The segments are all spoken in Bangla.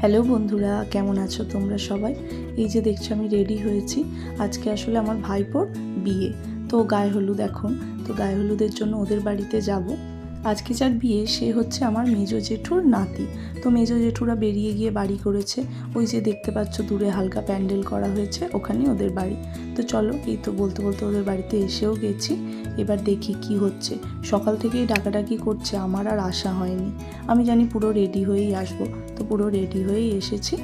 হ্যালো বন্ধুরা, কেমন আছো তোমরা সবাই? এই যে দেখছ আমি রেডি হয়েছি। আজকে আসলে আমার ভাইপোর বিয়ে। তো গায়ে হলুদ এখন। তো গায়ে হলুদের জন্য ওদের বাড়িতে যাব। আজকে যার বিয়ে, সে হচ্ছে আমার মেজো জেঠুর নাতি। তো মেজো জেঠুরা বেরিয়ে গিয়ে বাড়ি করেছে। ওই যে দেখতে পাচ্ছ দূরে হালকা প্যান্ডেল করা হয়েছে, ওখানেই ওদের বাড়ি। তো চলো, এই তো বলতে বলতে ওদের বাড়িতে এসেও গেছি। এবার দেখি কি হচ্ছে। সকাল থেকেই ডাকাডাকি করছে, আমার আর আশা হয়নি। আমি জানি পুরো রেডি হয়েই আসব। তো পুরো রেডি হয়েই এসেছি।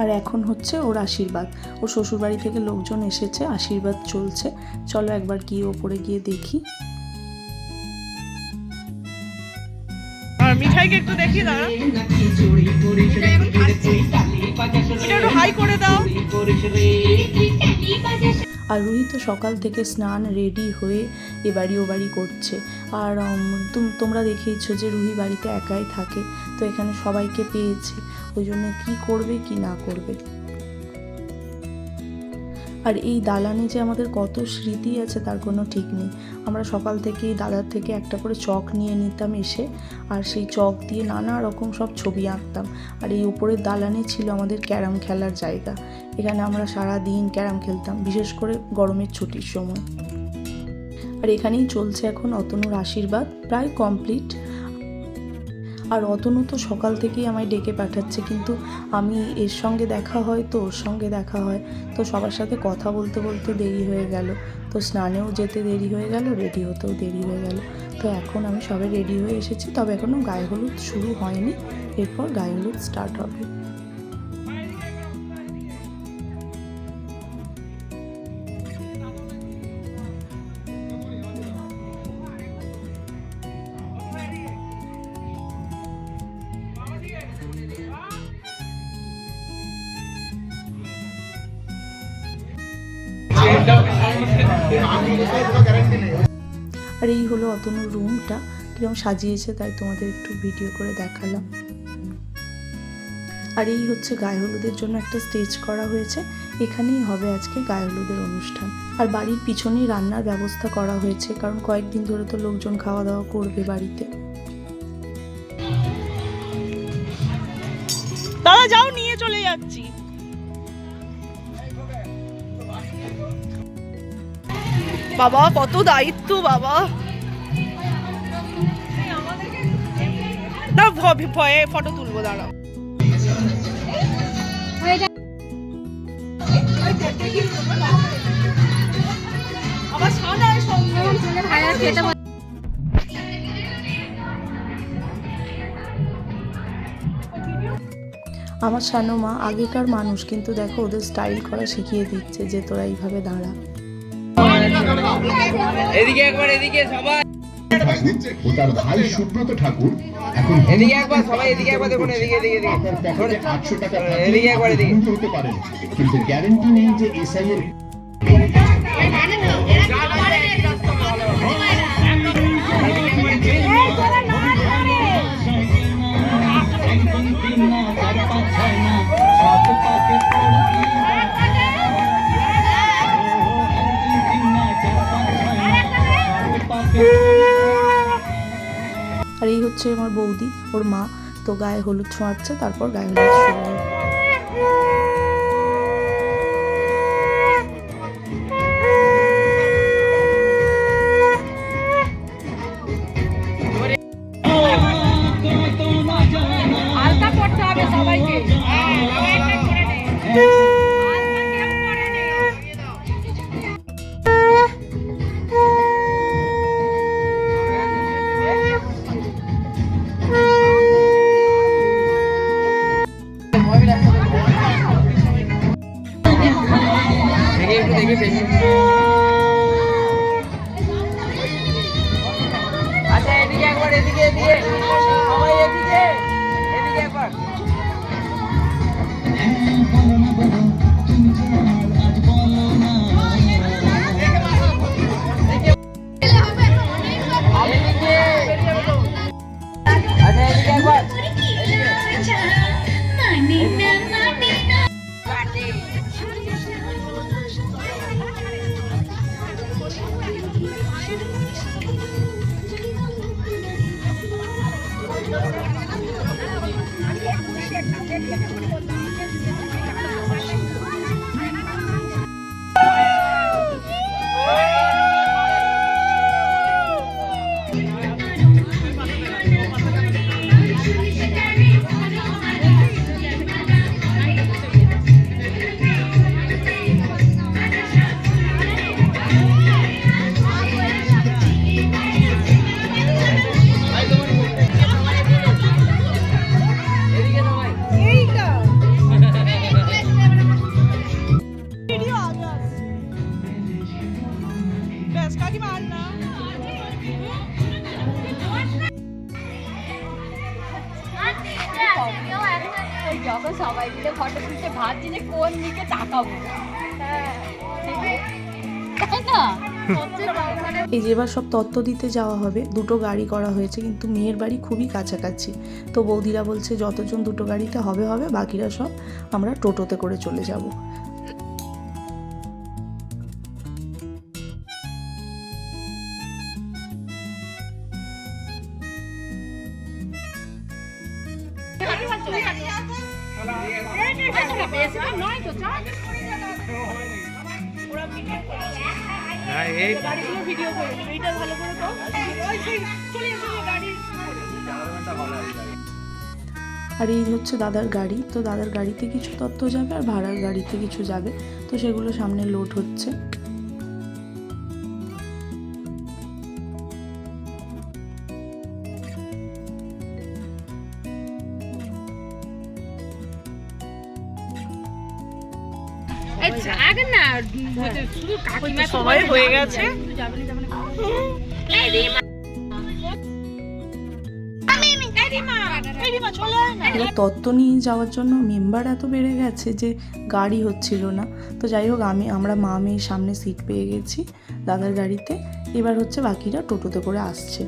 আর এখন হচ্ছে ওর আশীর্বাদ। ওর শ্বশুরবাড়ি থেকে লোকজন এসেছে আশীর্বাদ চলছে। চলো একবার গিয়ে ওপরে গিয়ে দেখি। আর মিঠাইকে একটু দেখি দাঁড়া মিঠাই এখন খাচ্ছি। এটা একটু হাই করে দাও। আর রুহি তো সকাল থেকে স্নান রেডি হয়ে এ বাড়ি ও বাড়ি করছে। আর তুম- তোমরা দেখেইছো যে রুহি বাড়িতে একাই থাকে, তো এখানে সবাইকে পেয়েছে। ওই জন্য কী করবে, কি না করবে? আর এই দালানে যে আমাদের কত স্মৃতি আছে, তার কোনো ঠিক নেই। আমরা সকাল থেকেই দাদার থেকে একটা করে চক নিয়ে নিতাম এসে, আর সেই চক দিয়ে নানা রকম সব ছবি আঁকতাম। আর এই উপরের দালানে ছিল আমাদের ক্যারাম খেলার জায়গা। এখানে আমরা সারা দিন ক্যারাম খেলতাম, বিশেষ করে গরমের ছুটির সময়। আর এখানেই চলছে এখন অতনুর আশীর্বাদ, প্রায় কমপ্লিট। আর অতনু তো সকাল থেকেই আমায় ডেকে পাঠাচ্ছে, কিন্তু আমি এর সঙ্গে দেখা হয় তো, ওর সঙ্গে দেখা হয়। তো সবার সাথে কথা বলতে বলতে দেরি হয়ে গেল। তো স্নানেও যেতে দেরি হয়ে গেল, রেডি হতেও দেরি হয়ে গেল। তো এখন আমি সবে রেডি হয়ে এসেছি, তবে এখনও গায়ে হলুদ শুরু হয়নি। এরপর গায়ে হলুদ স্টার্ট হবে। আর এই হলো অতনুর রুমটা কীরকম সাজিয়েছে তাই তোমাদের একটু ভিডিও করে দেখালাম। আর এই হচ্ছে গায়ে হলুদের জন্য একটা স্টেজ করা হয়েছে। এখানেই হবে আজকে গায়ে হলুদের অনুষ্ঠান। আর বাড়ির পিছনেই রান্নার ব্যবস্থা করা হয়েছে, কারণ কয়েকদিন ধরে তো লোকজন খাওয়া দাওয়া করবে বাড়িতে। দাদা, যাও, নিয়ে চলে যাচ্ছি। বাবা, কত দায়িত্ব বাবা। না ভয়ে ফটো তুলবো, দাঁড়াও। সাদা সঙ্গে আমার সানো মা আগেকার মানুষ, কিন্তু দেখো ওদের স্টাইল করা শিখিয়ে দিচ্ছে যে তোরা এইভাবে দাঁড়া। এদিকে একবার এদিকে সবাই ও তার ভাই সুব্রত ঠাকুর এখন এদিকে একবার সবাই এদিকে একবার দেখুন এদিকে এদিকে এদিকে আটশো টাকা এদিকে একবার এদিকে। হতে পারেন কিন্তু গ্যারেন্টি নেই যে এসআই এর আর এই হচ্ছে আমার বৌদি ওর মা। তো গায়ে হলুদ ছোঁয়াচ্ছে তারপর গায়ে হলুদ দেখে ব্যাস কাকিমা আর না। যখন সবাই মিলে ফটো তুলতে ভাবছি যে কোন দিকে তাকাবো। তাই না মানে এই যে এবার সব তত্ত্ব দিতে যাওয়া হবে দুটো গাড়ি করা হয়েছে কিন্তু মেয়ের বাড়ি খুবই কাছাকাছি। তো বৌদিরা বলছে যতজন দুটো গাড়িতে হবে হবে বাকিরা সব আমরা টোটোতে করে চলে যাব। গাড়িগুলো ভিডিও করে এইটা ভালো করে তো। ওই সেই চলে এসেছে গাড়ি। আর এই হচ্ছে দাদার গাড়ি তো দাদার গাড়িতে কিছু তত্ত্ব যাবে আর ভাড়ার গাড়িতে কিছু যাবে তো সেগুলো সামনে লোড হচ্ছে। আয় হয়ে গেছে। তত্ত্ব নিয়ে যাওয়ার জন্য মেম্বার এত বেড়ে গেছে যে গাড়ি হচ্ছিল না। তো যাই হোক আমি আমরা মা মেয়ে সামনে সিট পেয়ে গেছি দাদার গাড়িতে। এবার হচ্ছে বাকিরা টোটোতে করে আসছে।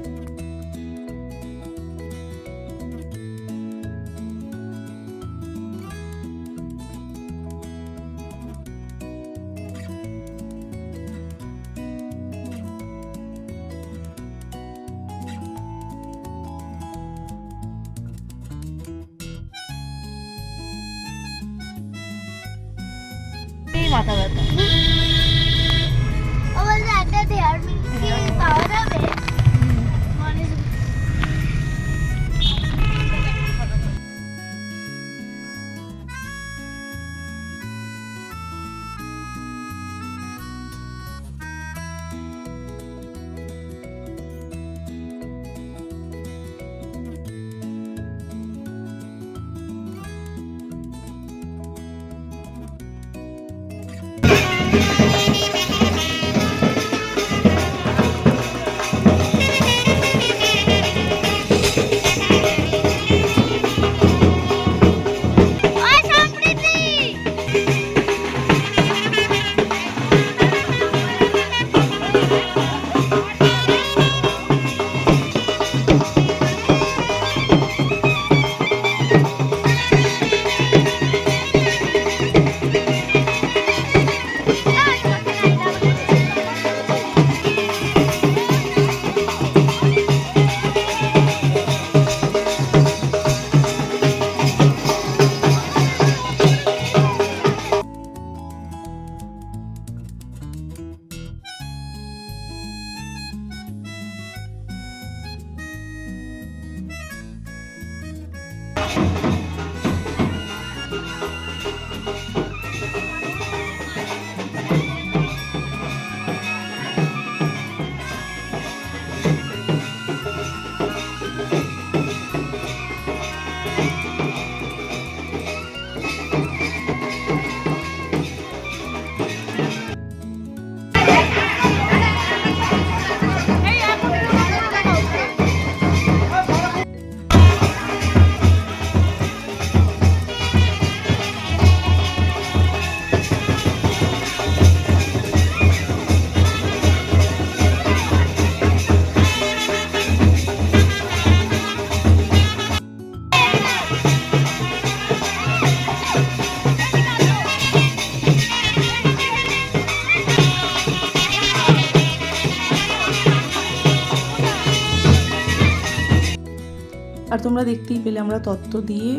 তোমরা দেখতেই পেলে আমরা তত্ত্ব দিয়ে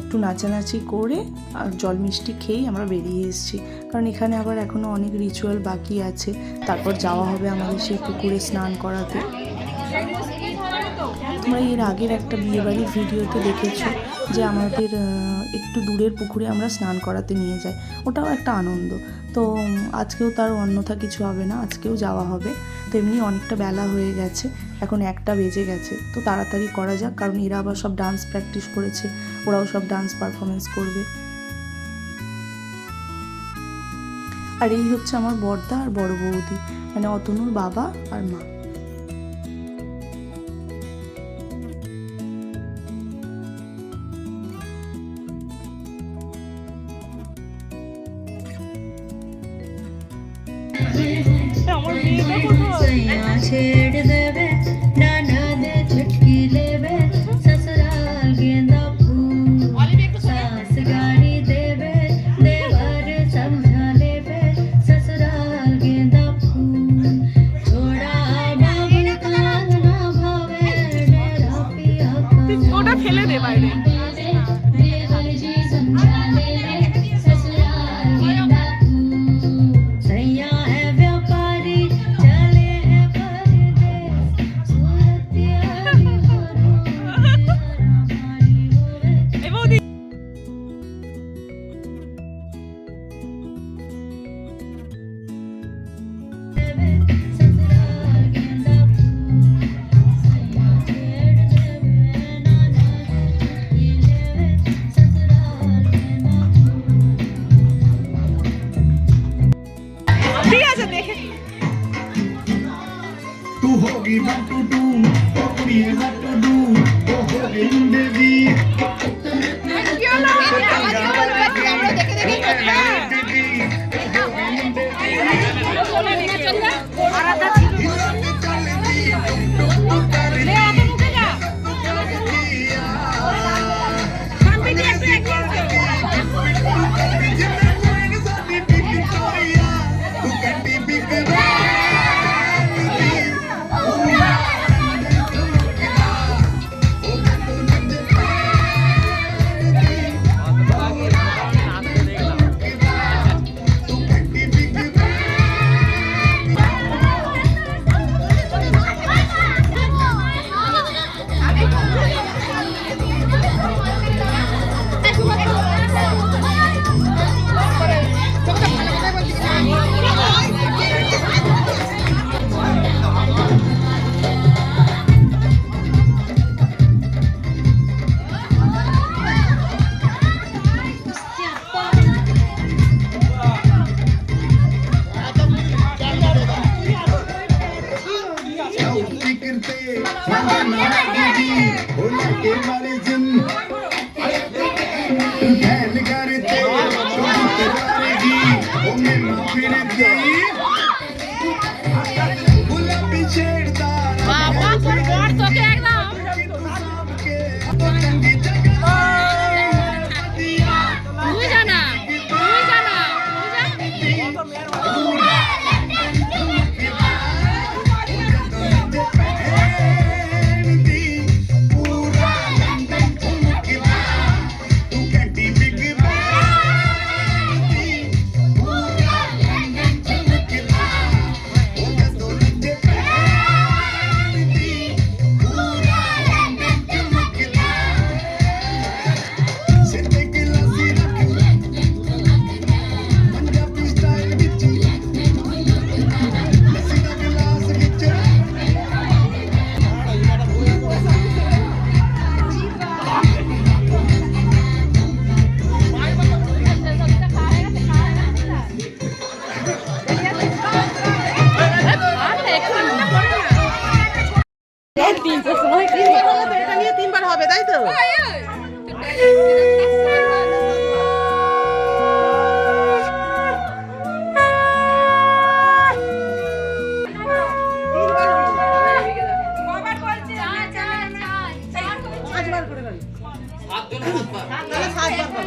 একটু নাচানাচি করে আর জল মিষ্টি খেয়েই আমরা বেরিয়ে এসেছি। কারণ এখানে আবার এখনও অনেক রিচুয়াল বাকি আছে। তারপর যাওয়া হবে আমাদের সেই পুকুরে স্নান করাতে। তোমরা এর আগের একটা বিয়েবাড়ির ভিডিওতে দেখেছ যে আমাদের একটু দূরের পুকুরে আমরা স্নান করাতে নিয়ে যাই। ওটাও একটা আনন্দ। তো আজকেও তার অন্যথা কিছু হবে না, আজকেও যাওয়া হবে। তো এমনি অনেকটা বেলা হয়ে গেছে, এখন একটা বেজে গেছে। তো তাড়াতাড়ি করা যাক, কারণ এরা আবার সব ডান্স প্র্যাকটিস করেছে, ওরাও সব ডান্স পারফরমেন্স করবে। আর এই হচ্ছে আমার বর্দা আর বড় বৌদি মানে অতনুর বাবা আর মা। বাইরে You. น้ำเขี แล้วชาเดียวก่อน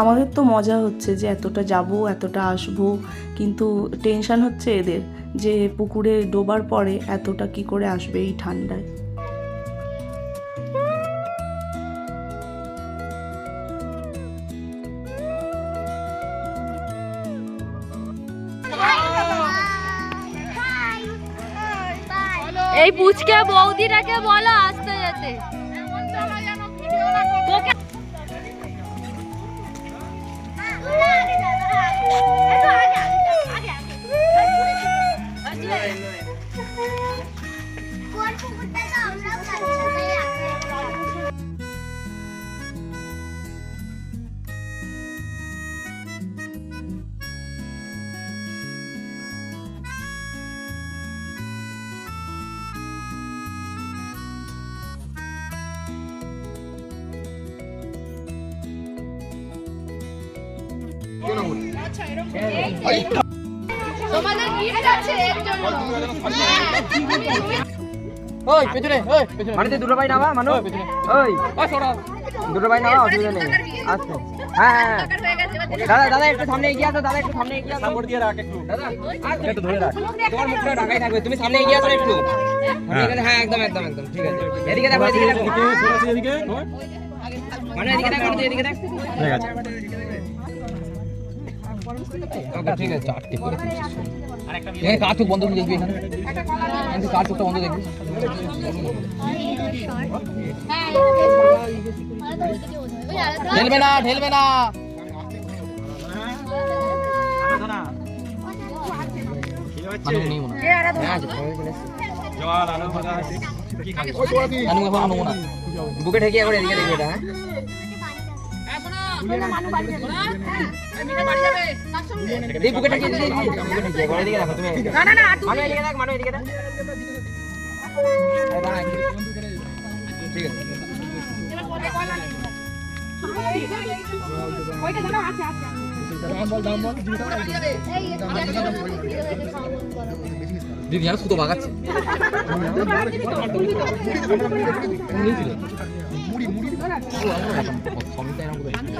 আমাদের তো মজা হচ্ছে যে এতটা যাব এতটা আসব কিন্তু টেনশন হচ্ছে এদের যে পুকুরে ডোবার পরে এতটা কি করে আসবে এই ঠান্ডায়। এই পুচকে বৌদিটাকে বলো আসতে যেতে। তোকে 해도 아니 아니 아니 아니. 맞지? 골 보고 따라 올라가잖아요. 뛰어나고 তোমাদের গিফট আছে এর জন্য। ওই পেছনে ওই পেছনে। মানে দুটো ভাই নামা মানু ওই দুটো ভাই নামা অসুবিধা নেই। আচ্ছা। হ্যাঁ হ্যাঁ। হ্যাঁ। দাদা দাদা একটু সামনে এগিয়ে আসো দাদা একটু সামনে এগিয়ে আসো। সাপোর্ট দিয়ে রাখ একটু। দাদা একটু ধরে রাখ। তোমার মুখটা ঢাকাই থাকবে তুমি সামনে এগিয়ে আসো একটু। হ্যাঁ। একদম একদম একদম ঠিক আছে। এদিকে দেখো এদিকে দেখো। মানে এদিকে দেখ এদিকে দেখ। ঠিক আছে ওকে ঠিক আছে চারটে করে এখানে কার চোখ বন্ধ করে দেখবি এখানে? এখানে কার চোখটা বন্ধ দেখবি? ঢেলবে না ঢেলবে না। মানুষ নেই মনে হয়। হ্যাঁ, আছে, সবাই চলে এসেছে। নানু এখন আনব না। বুকে ঠেকিয়ে একবার এদিকে দেখবে এটা, হ্যাঁ? এই বুকে ঠেকিয়ে দিদি, দিদি, বুকে ঠেকিয়ে, একবার এদিকে দেখো, তুমি এদিকে। মানু এদিকে দেখ, মানু এদিকে দেখ। এই দাঁড়া, একটু। ঠিক আছে। দিদি আর সুতো বাগাচ্ছে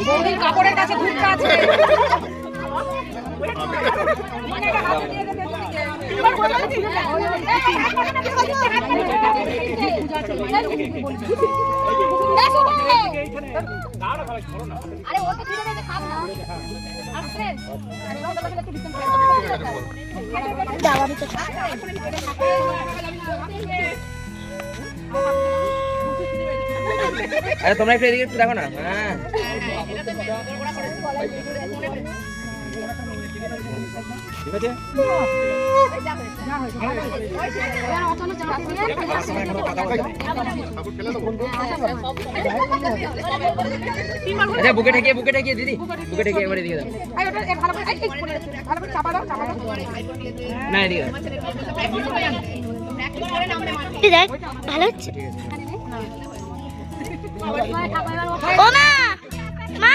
দিয়ে কাপড়ের কাছে ধূপটা আছে। আরে ছেড়ে দে খাব না আসছে দাওয়া দিতে আরে তোমরা একটু এদিকে একটু দেখো না? হ্যাঁ। ঠিক আছে? আচ্ছা বুকে ঠেকিয়ে বুকে ঠেকিয়ে দিদি। বুকে ঠেকিয়ে একবার এদিকে দাও। না এদিকে দেখ ভালো হচ্ছে। ও মা মা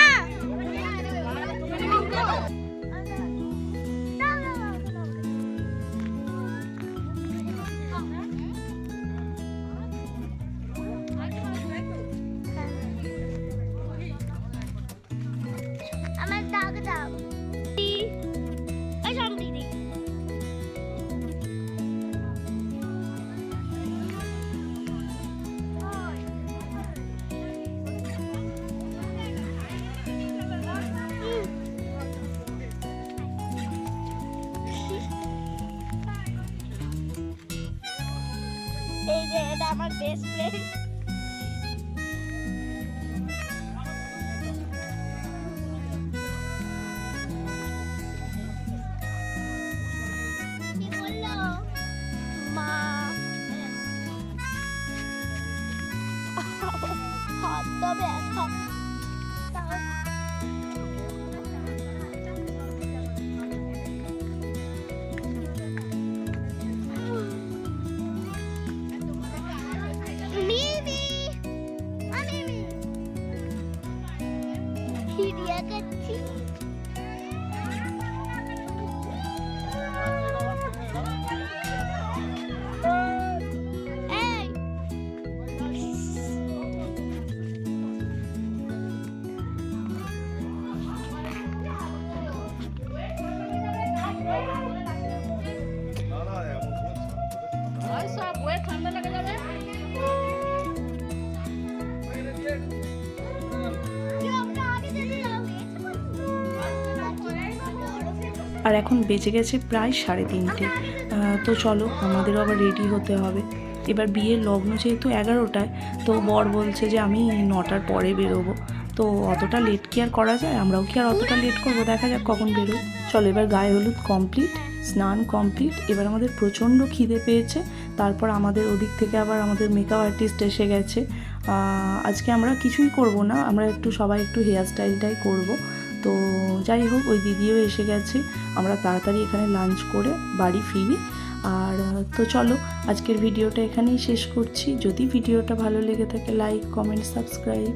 যে এটা আমার বেস্ট আর এখন বেজে গেছে প্রায় সাড়ে তিনটে। তো চলো, আমাদেরও আবার রেডি হতে হবে। এবার বিয়ের লগ্ন যেহেতু এগারোটায়, তো বর বলছে যে আমি নটার পরে বেরোবো। তো অতটা লেট কি আর করা যায়? আমরাও কি আর অতটা লেট করব? দেখা যাক কখন বেরোই। চলো, এবার গায়ে হলুদ কমপ্লিট স্নান কমপ্লিট এবার আমাদের প্রচণ্ড খিদে পেয়েছে। তারপর আমাদের ওদিক থেকে আবার আমাদের মেকআপ আর্টিস্ট এসে গেছে। আজকে আমরা কিছুই করব না। আমরা একটু সবাই একটু হেয়ার স্টাইলটাই করব। তো যাই হোক ওই দিদিও এসে গেছে। আমরা তাড়াতাড়ি এখানে লাঞ্চ করে বাড়ি ফিরি। আর তো চলো, আজকের ভিডিওটা এখানেই শেষ করছি। যদি ভিডিওটা ভালো লেগে থাকে লাইক কমেন্ট সাবস্ক্রাইব